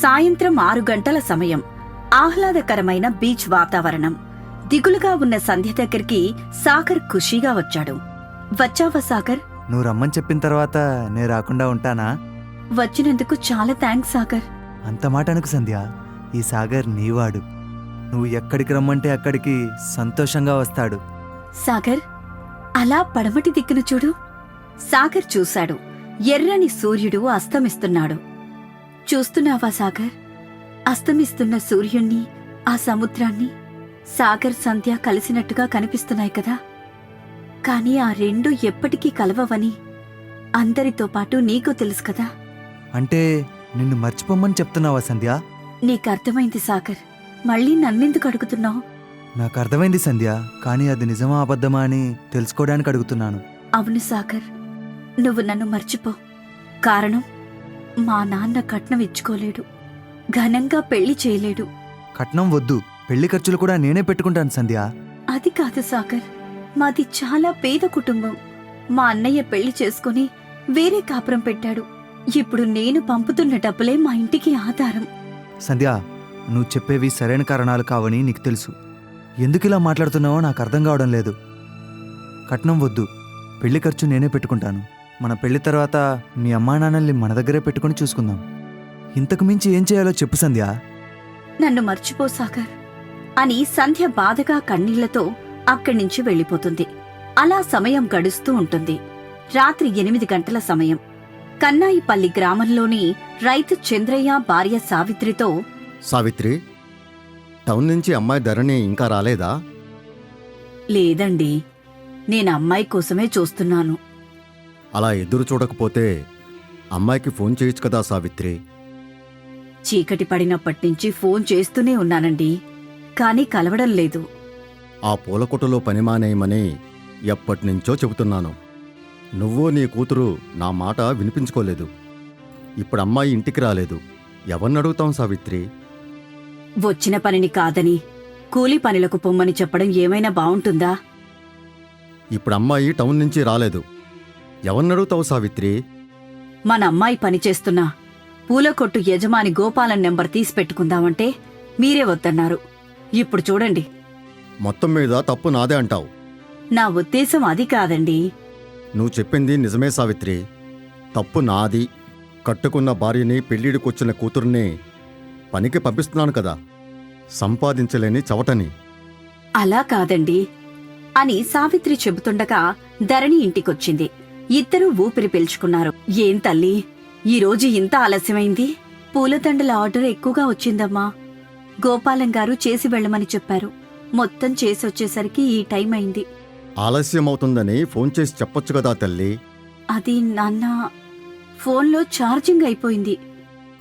సాయంత్రం ఆరు గంటల సమయం. ఆహ్లాదకరమైన బీచ్ వాతావరణం. దిగులుగా ఉన్న సంధ్య దగ్గరికి సాగర్ ఖుషీగా వచ్చాడు. వచ్చావా సాగర్? నువ్వు రమ్మని చెప్పిన తర్వాత నేను రాకుండా ఉంటానా? వచ్చినందుకు చాలా థ్యాంక్స్ సాగర్. అంత మాట అనుకు సంధ్య. ఈ సాగర్ నీవాడు. నువ్వు ఎక్కడికి రమ్మంటే అక్కడికి సంతోషంగా వస్తాడు. సాగర్ అలా పడమటి దిక్కున చూడు. సాగర్ చూశాడు. ఎర్రని సూర్యుడు అస్తమిస్తున్నాడు. చూస్తున్నావా సాగర్? అస్తమిస్తున్న సూర్యుణ్ణి ఆ సముద్రాన్ని సాగర్ సంధ్య కలిసినట్టుగా కనిపిస్తున్నాయి కదా. కాని ఆ రెండు ఎప్పటికీ కలవవని అందరితో పాటు నీకు తెలుసు కదా. అంటే నిన్ను మర్చిపోమ్మని చెప్తున్నావా సంధ్య? నీకర్థమైంది సాగర్. మళ్ళీ నన్నెందుకు అడుగుతున్నావు? నాకు అర్థమైంది సంధ్య. కానీ అది నిజమా అబద్ధమా అని తెలుసుకోవడానికి అడుగుతున్నాను. అవును సాగర్. నువ్వు నన్ను మర్చిపో. కారణం? మా నాన్న కట్నం ఇచ్చుకోలేడు. ఘనంగా పెళ్ళి చేయలేడు. కట్నం వద్దు. పెళ్ళి ఖర్చులు కూడా నేనే పెట్టుకుంటాను సంధ్య. అది కాదు సాగర్. మాది చాలా పేద కుటుంబం. మా అన్నయ్య పెళ్ళి చేసుకుని వేరే కాపురం పెట్టాడు. ఇప్పుడు నేను పంపుతున్న డబ్బులే మా ఇంటికి ఆధారం. సంధ్య నువ్వు చెప్పేవి సరైన కారణాలు కావని నీకు తెలుసు. ఎందుకు ఇలా మాట్లాడుతున్నావో నాకు అర్థం కావడం లేదు. కట్నం వద్దు. పెళ్ళి ఖర్చు నేనే పెట్టుకుంటాను. మన పెళ్ళి తర్వాత మీ అమ్మా నాన్నల్ని మన దగ్గరే పెట్టుకుని చూసుకుందాం. ఇంతకు మించి ఏం చేయాలో చెప్పు సంధ్య. నన్ను మర్చిపో సాగర్. అని సంధ్య బాధగా కన్నీళ్ళతో అక్కడి నుంచి వెళ్ళిపోతుంది. అలా సమయం గడుస్తూ ఉంటుంది. రాత్రి ఎనిమిది గంటల సమయం. కన్నాయిపల్లి గ్రామంలోని రైతు చంద్రయ్య భార్య సావిత్రితో సావిత్రి టౌన్ నుంచి అమ్మాయి ధరణి ఇంకా రాలేదా? లేదండి. నేను అమ్మాయి కోసమే చూస్తున్నాను. అలా ఎదురు చూడకపోతే అమ్మాయికి ఫోన్ చేయొచ్చు కదా సావిత్రి? చీకటి పడినప్పటినుంచి ఫోన్ చేస్తూనే ఉన్నానండి. కానీ కలవడం లేదు. ఆ పూల కొట్టులో పని మానేయమని ఎప్పటినుంచో చెబుతున్నాను. నువ్వు నీ కూతురు నా మాట వినిపించుకోలేదు. ఇప్పుడు అమ్మాయి ఇంటికి రాలేదు. ఎవరిని అడుగుతాం సావిత్రి? వచ్చిన పనిని కాదని కూలి పనులకు పొమ్మని చెప్పడం ఏమైనా బావుంటుందా? ఇప్పుడు అమ్మాయి టౌన్ నుంచి రాలేదు. ఎవరిని అడుగుతావు సావిత్రి? మన అమ్మాయి పనిచేస్తున్న పూల కొట్టు యజమాని గోపాలం నెంబర్ తీసి పెట్టుకుందామంటే మీరే వద్దన్నారు. ఇప్పుడు చూడండి. మొత్తం మీద తప్పు నాదే అంటావు. నా ఉద్దేశం అది కాదండి. నువ్వు చెప్పింది నిజమే సావిత్రి. తప్పు నాది. కట్టుకున్న భార్యని పెళ్ళిడికొచ్చిన కూతుర్ని పనికి పంపిస్తున్నాను కదా. సంపాదించలేని చవటని. అలా కాదండి. అని సావిత్రి చెబుతుండగా ధరణి ఇంటికొచ్చింది. ఇద్దరూ ఊపిరి పీల్చుకున్నారు. ఏం తల్లి ఈరోజు ఇంత ఆలస్యమైంది? పూలదండల ఆర్డర్ ఎక్కువగా వచ్చిందమ్మా. గోపాలం గారు చేసి వెళ్ళమని చెప్పారు. మొత్తం చేసి వచ్చేసరికి ఈ టైం అయింది. ఆలస్యం అవుతుందని ఫోన్ చేసి చెప్పొచ్చు కదా తల్లి. అది నాన్న ఫోన్లో ఛార్జింగ్ అయిపోయింది.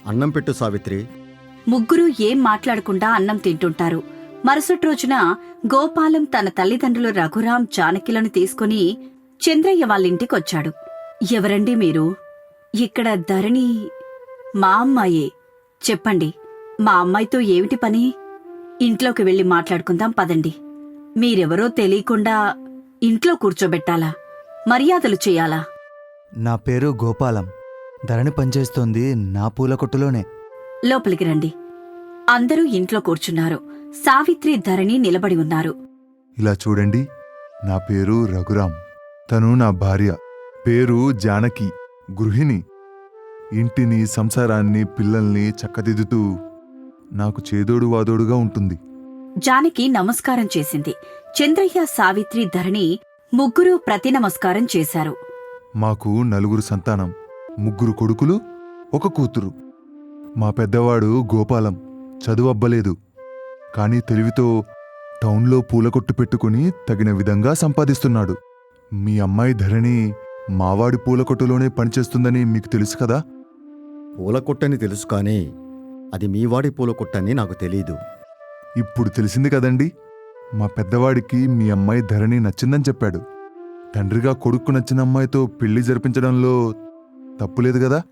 అన్నం పెట్టు సావిత్రి. ముగ్గురు ఏం మాట్లాడకుండా అన్నం తింటుంటారు. మరుసటి రోజున గోపాలం తన తల్లిదండ్రులు రఘురాం జానకిలను తీసుకుని చంద్రయ్య వాళ్ళింటికొచ్చాడు. ఎవరండి మీరు? ఇక్కడ ధరణి మా అమ్మాయే. చెప్పండి మా అమ్మాయితో ఏమిటి పని? ఇంట్లోకి వెళ్ళి మాట్లాడుకుందాం పదండి. మీరెవరో తెలియకుండా ఇంట్లో కూర్చోబెట్టాలా? మర్యాదలు చేయాలా? నా పేరు గోపాలం. ధరణి పనిచేస్తోంది నా పూల కొట్టులోనే. లోపలికి రండి. అందరూ ఇంట్లో కూర్చున్నారు. సావిత్రి ధరణి నిలబడి ఉన్నారు. ఇలా చూడండి నా పేరు రఘురాం తను నా భార్య. పేరు జానకి. గృహిణి. ఇంటిని సంసారాన్ని పిల్లల్ని చక్కదిద్దుతూ నాకు చేదోడు వాదోడుగా ఉంటుంది. జానకి నమస్కారం చేసింది. చంద్రయ్య సావిత్రి ధరణి ముగ్గురూ ప్రతి నమస్కారం చేశారు. మాకు నలుగురు సంతానం. ముగ్గురు కొడుకులు ఒక కూతురు. మా పెద్దవాడు గోపాలం. చదువు అబ్బలేదు కానీ తెలివితో టౌన్లో పూల కొట్టు పెట్టుకుని తగిన విధంగా సంపాదిస్తున్నాడు. మీ అమ్మాయి ధరణి మావాడి పూల కొట్టులోనే పనిచేస్తుందని మీకు తెలుసు కదా? పూల కొట్టని తెలుసు కానీ అది మీవాడి పూల కొట్టని నాకు తెలీదు. ఇప్పుడు తెలిసింది కదండి. మా పెద్దవాడికి మీ అమ్మాయి ధరణి నచ్చిందని చెప్పాడు. తండ్రిగా కొడుకు నచ్చిన అమ్మాయితో పెళ్ళి జరిపించడంలో తప్పులేదు కదా?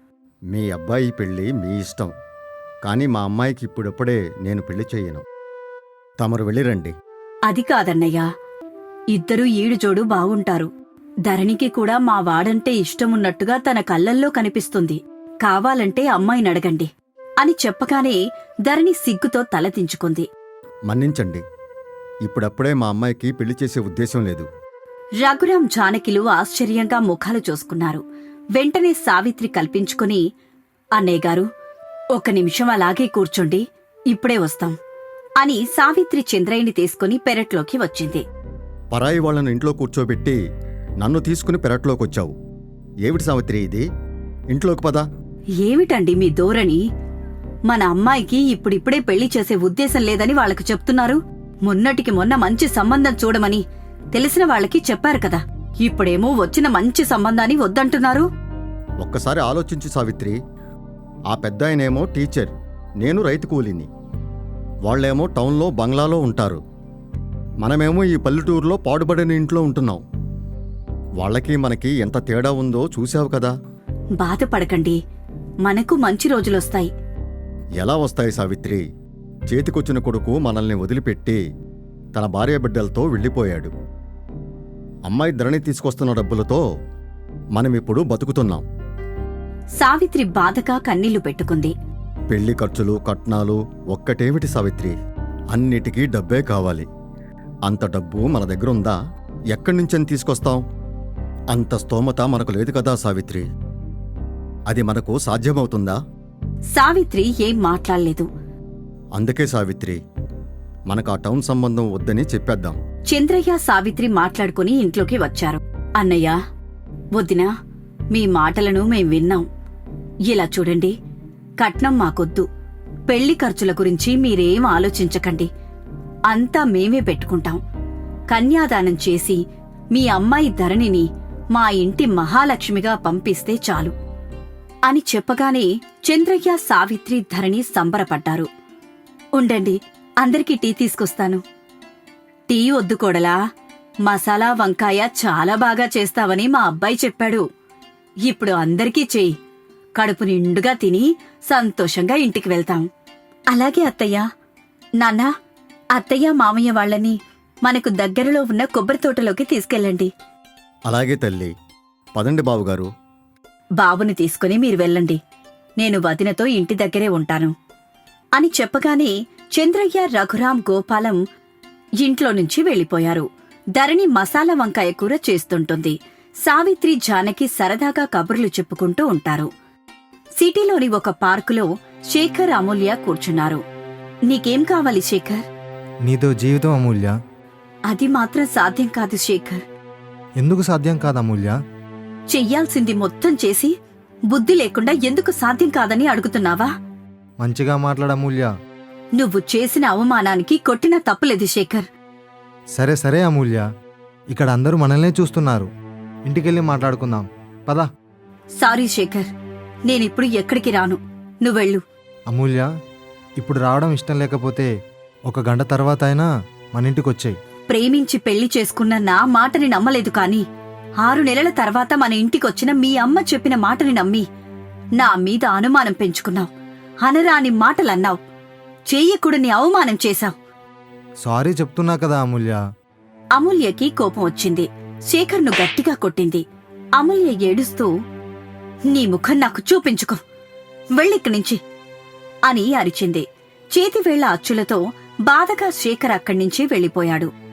మీ అబ్బాయి పెళ్ళి మీ ఇష్టం. కానీ మా అమ్మాయికి ఇప్పుడప్పుడే నేను పెళ్ళి చేయను. తమరు వెళ్ళిరండి అది కాదన్నయ్యా. ఇద్దరూ ఈడుజోడు బావుంటారు. ధరణికి కూడా మా వాడంటే ఇష్టమున్నట్టుగా తన కళ్ళల్లో కనిపిస్తుంది. కావాలంటే అమ్మాయిని అడగండి అని చెప్పగానే ధరణి సిగ్గుతో తలదించుకుంది మన్నించండి. ఇప్పుడప్పుడే మా అమ్మాయికి పెళ్ళి చేసే ఉద్దేశం లేదు. రఘురాం జానకిలు ఆశ్చర్యంగా ముఖాలు చూసుకున్నారు. వెంటనే సావిత్రి కల్పించుకుని అన్నయ్య గారు ఒక నిమిషం అలాగే కూర్చోండి. ఇప్పుడే వస్తాం. అని సావిత్రి చంద్రయ్యని తీసుకుని పెరట్లోకి వచ్చింది. పరాయి వాళ్ళను ఇంట్లో కూర్చోబెట్టి నన్ను తీసుకుని పెరట్లోకొచ్చావు. ఏమిటి సావిత్రి ఇది? ఇంట్లోకి పదా. ఏమిటండి మీ ధోరణి? మన అమ్మాయికి ఇప్పుడిప్పుడే పెళ్ళి చేసే ఉద్దేశం లేదని వాళ్ళకు చెప్తున్నారు. మొన్నటికి మొన్న మంచి సంబంధం చూడమని తెలిసిన వాళ్ళకి చెప్పారు కదా. ఇప్పుడేమో వచ్చిన మంచి సంబంధాన్ని వద్దంటున్నారు. ఒక్కసారి ఆలోచించు సావిత్రి. ఆ పెద్ద ఆయనేమో టీచర్ నేను రైతు కూలీని. వాళ్ళేమో టౌన్లో బంగ్లాలో ఉంటారు. మనమేమో ఈ పల్లెటూరులో పాడుబడిన ఇంట్లో ఉంటున్నాం. వాళ్ళకి మనకి ఎంత తేడా ఉందో చూసావు కదా. బాధపడకండి. మనకు మంచి రోజులొస్తాయి. ఎలా వస్తాయి సావిత్రి? చేతికొచ్చిన కొడుకు మనల్ని వదిలిపెట్టి తన భార్య బిడ్డలతో వెళ్ళిపోయాడు. అమ్మాయి ధరణి తీసుకొస్తున్న డబ్బులతో మనమిప్పుడు బతుకుతున్నాం. సావిత్రి బాధగా కన్నీళ్ళు పెట్టుకుంది. పెళ్ళి ఖర్చులు కట్నాలు ఒక్కటేమిటి సావిత్రి? అన్నిటికీ డబ్బే కావాలి. అంత డబ్బు మన దగ్గర ఉందా ఎక్కడి నుంచని తీసుకొస్తాం అంత స్తోమత మనకు లేదు కదా సావిత్రి. అది మనకు సాధ్యమవుతుందా? సావిత్రి ఏం మాట్లాడలేదు. అందుకే సావిత్రి మనకు ఆ టౌన్ సంబంధం వద్దని చెప్పేద్దాం. చంద్రయ్య సావిత్రి మాట్లాడుకుని ఇంట్లోకి వచ్చారు. అన్నయ్య వదినా మీ మాటలను మేం విన్నాం. ఇలా చూడండి కట్నం మాకొద్దు. పెళ్ళి ఖర్చుల గురించి మీరేం ఆలోచించకండి. అంతా మేమే పెట్టుకుంటాం. కన్యాదానం చేసి మీ అమ్మాయి ధరణిని మా ఇంటి మహాలక్ష్మిగా పంపిస్తే చాలు. అని చెప్పగానే చంద్రయ్య సావిత్రి ధరణి సంబరపడ్డారు. ఉండండి అందరికీ టీ తీసుకొస్తాను. టీ వద్దు కోడలా మసాలా వంకాయ చాలా బాగా చేస్తావని మా అబ్బాయి చెప్పాడు. ఇప్పుడు అందరికీ చెయ్యి కడుపు నిండుగా తిని సంతోషంగా ఇంటికి వెళ్తాం. అలాగే అత్తయ్య. నాన్నా అత్తయ్య మామయ్య వాళ్ళని మనకు దగ్గరలో ఉన్న కొబ్బరి తోటలోకి తీసుకెళ్ళండి. అలాగే తల్లి. పదండి బావుగారు. బాబుని తీసుకుని మీరు వెళ్ళండి. నేను వదినతో ఇంటి దగ్గరే ఉంటాను. అని చెప్పగానే చంద్రయ్య రఘురాం గోపాలం ఇంట్లో నుంచి వెళ్ళిపోయారు. ధరణి మసాలా వంకాయ కూర చేస్తుంటుంది. సావిత్రి జానకి సరదాగా కబుర్లు చెప్పుకుంటూ ఉంటారు. సిటీలోని ఒక పార్కులో శేఖర్ అమూల్య కూర్చున్నారు. నీకేం కావాలి శేఖర్? నీతో జీవితం అమూల్య. అది మాత్రం సాధ్యం కాదు శేఖర్. ఎందుకు సాధ్యం కాదు అమూల్య? చెయ్యాల్సింది మొత్తం చేసి బుద్ధి లేకుండా ఎందుకు సాధ్యం కాదని అడుగుతున్నావా? మంచిగా మాట్లాడ అమూల్య. నువ్వు చేసిన అవమానానికి కొట్టిన తప్పులేదు శేఖర్. సరే సరే అమూల్య. ఇక్కడ అందరూ మనల్నే చూస్తున్నారు. ఇంటికెళ్ళి మాట్లాడుకుందాం. పద. సారీ శేఖర్. నేనిప్పుడు ఎక్కడికి రాను. నువ్వెళ్ళు. అమూల్య ఇప్పుడు రావడం ఇష్టం లేకపోతే ఒక గంట తర్వాత అయినా మన ఇంటికి వచ్చాయి ప్రేమించి పెళ్ళి చేసుకున్న నా మాటని నమ్మలేదు కాని ఆరు నెలల తర్వాత మన ఇంటికొచ్చిన మీ అమ్మ చెప్పిన మాటని నమ్మి నా మీద అనుమానం పెంచుకున్నావు అనరాని మాటలన్నావు చెయ్యకూడని అవమానం చేశావు. సారీ చెప్తున్నా కదా అమూల్య. అమూల్యకి కోపం వచ్చింది. శేఖర్ను గట్టిగా కొట్టింది. అమూల్య ఏడుస్తూ నీ ముఖం నాకు చూపించుకో వెళ్ళిక్కడి నుంచి అని అరిచింది. చేతివేళ్ళ అచ్చులతో బాధగా శేఖర్ అక్కడి నుంచి వెళ్ళిపోయాడు.